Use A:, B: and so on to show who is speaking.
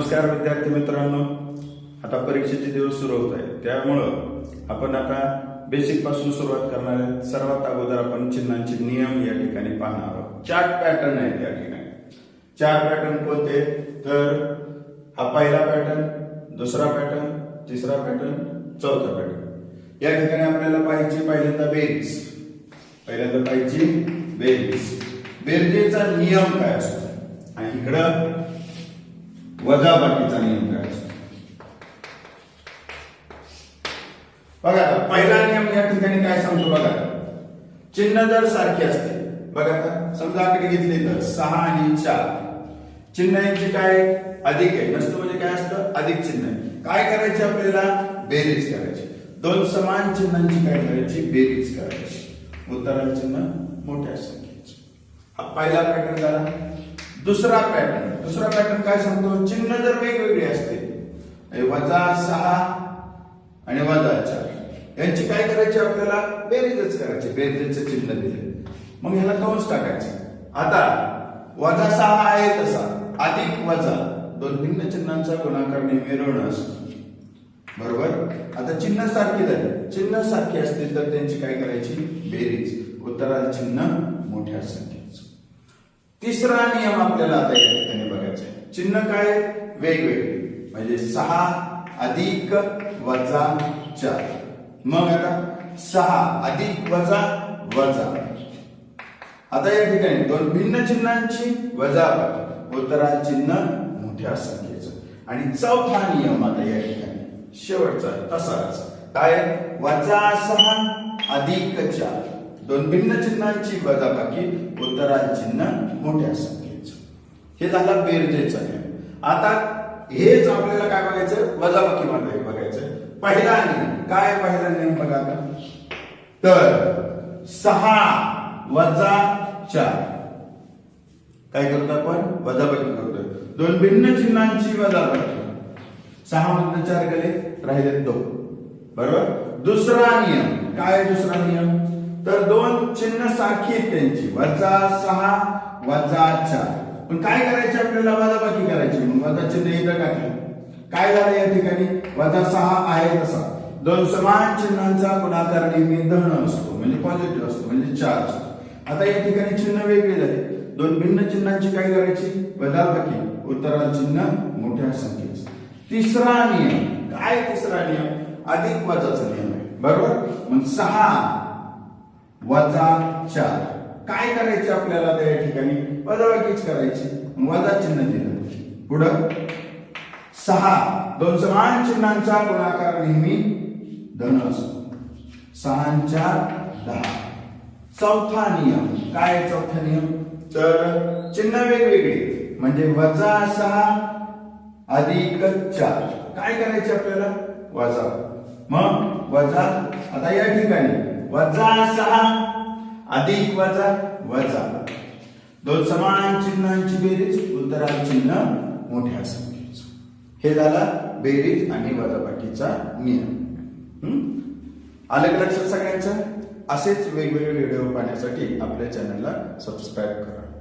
A: नमस्कार विद्यार्थी मित्रांनो. आता परीक्षेचे दिवस सुरू होत आहेत. त्यामुळं आपण आता बेसिकपासून सुरुवात करणार आहे. सर्वात अगोदर आपण चिन्हांचे नियम या ठिकाणी पाहणार आहोत. चार पॅटर्न आहेत या ठिकाणी. चार पॅटर्न कोणते? तर हा पहिला पॅटर्न दुसरा पॅटर्न तिसरा पॅटर्न चौथा पॅटर्न या ठिकाणी आपल्याला पाहिजे पहिल्यांदा बेरीज. पहिल्यांदा पाहिजे बेरीज. बेरजेचा नियम काय असतो? आणि इकडं वजाबाकीचा नियम काय असतो बघा पहिला नियम या ठिकाणी काय सांगतो बघा. चिन्ह जर सारखे असते बघा आता समजा आकडे घेतले तर सहा आणि चार. चिन्ह यांची काय? अधिक आहे. नसतं म्हणजे काय असतं? अधिक चिन्ह आहे. काय करायचे आपल्याला? बेरीज करायची. दोन समान चिन्हांची काय करायची? बेरीज करायची. उत्तराला चिन्ह मोठ्या संख्येचे. हा पहिला प्रकार झाला. दुसरा पॅटर्न दुसरा पॅटर्न काय सांगतो? चिन्ह जर वेगवेगळी असते वजा सहा आणि वजा चार यांची काय करायची आपल्याला? बेरीजच करायची. बेरीजचं चिन्ह दिले. मग ह्याला कंस टाकायचे आता वजा सहा आहे तसा. अधिक वजा. दोन भिन्न चिन्हांचा गुणाकार मिळवणं असतो बरोबर? आता चिन्ह सारखी झाली. चिन्ह सारखी असतील तर त्यांची काय करायची? बेरीज. उत्तराला चिन्ह मोठ्या संख्येचं तिसरा नियम आपल्याला आता या ठिकाणी बघायचा आहे. चिन्ह काय वेगवेगळे. म्हणजे सहा अधिक वजा चार. मग आता सहा अधिक वजा वजा. आता या ठिकाणी दोन भिन्न चिन्हांची वजा उत्तरा चिन्ह मोठ्या संख्येचं. आणि चौथा नियम आता या ठिकाणी. शेवटचा तसाच. काय वजा सहा अधिक चार. दोन भिन्न चिन्हांची वजाबाकी उत्तरा चिन्ह मोठ्या संख्येचं. हे झालं बेरजेचं नियम आता हेच आपल्याला काय बघायचं? वजाबाकी मध्ये बघायचं. पहिला नियम. काय पहिला नियम बघा आता? तर सहा वजा चार. काय करतो आपण? वजाबाकी करतोय. दोन भिन्न चिन्हांची वजाबाकी सहा मधनं चार गेले राहिले दोन. बरोबर? दुसरा नियम. काय दुसरा नियम? तर दोन चिन्ह सारखी आहेत त्यांची. वजा सहा वजा चार. पण काय करायचे आपल्याला? वजाबाकी करायची. मग वजा चिन्ह इथं टाकलं. काय झालं या ठिकाणी? वजा सहा आहे तसा. दोन समान चिन्हांचा गुणाकार नेहमी धन असतो. म्हणजे पॉझिटिव्ह असतो. म्हणजे चार असतो. आता या ठिकाणी चिन्ह वेगळे झाले. दोन भिन्न चिन्हांची काय करायची? वजाबाकी. उत्तरा चिन्ह मोठ्या संख्येचं. तिसरा नियम. काय तिसरा नियम? अधिक वजाचा नियम आहे. बरोबर? मग सहा. वजा चार. काय करायचे आपल्याला त्या ठिकाणी? वजाबाकीच करायची. वजा चिन्ह दिलं. पुढं? सहा. दोन समान चिन्हांचा गुणाकार नेहमी धन असतो. सहाच्या दहा. चौथा नियम. काय चौथा नियम? तर चिन्ह वेगवेगळे. म्हणजे वजा सहा अधिक चार. काय करायचे आपल्याला? वजा. मग? वजा. आता या ठिकाणी. वजा सहा. अधिक वजा वजा. दोन समान चिन्हांची बेरीज उत्तराला चिन्ह मोठ्या संख्येचं. हे झाला बेरीज आणि वजाबाकीचा नियम. आलं लक्षात सगळ्यांचं? असेच वेगवेगळे व्हिडिओ पाहण्यासाठी आपल्या चॅनलला सबस्क्राईब करा.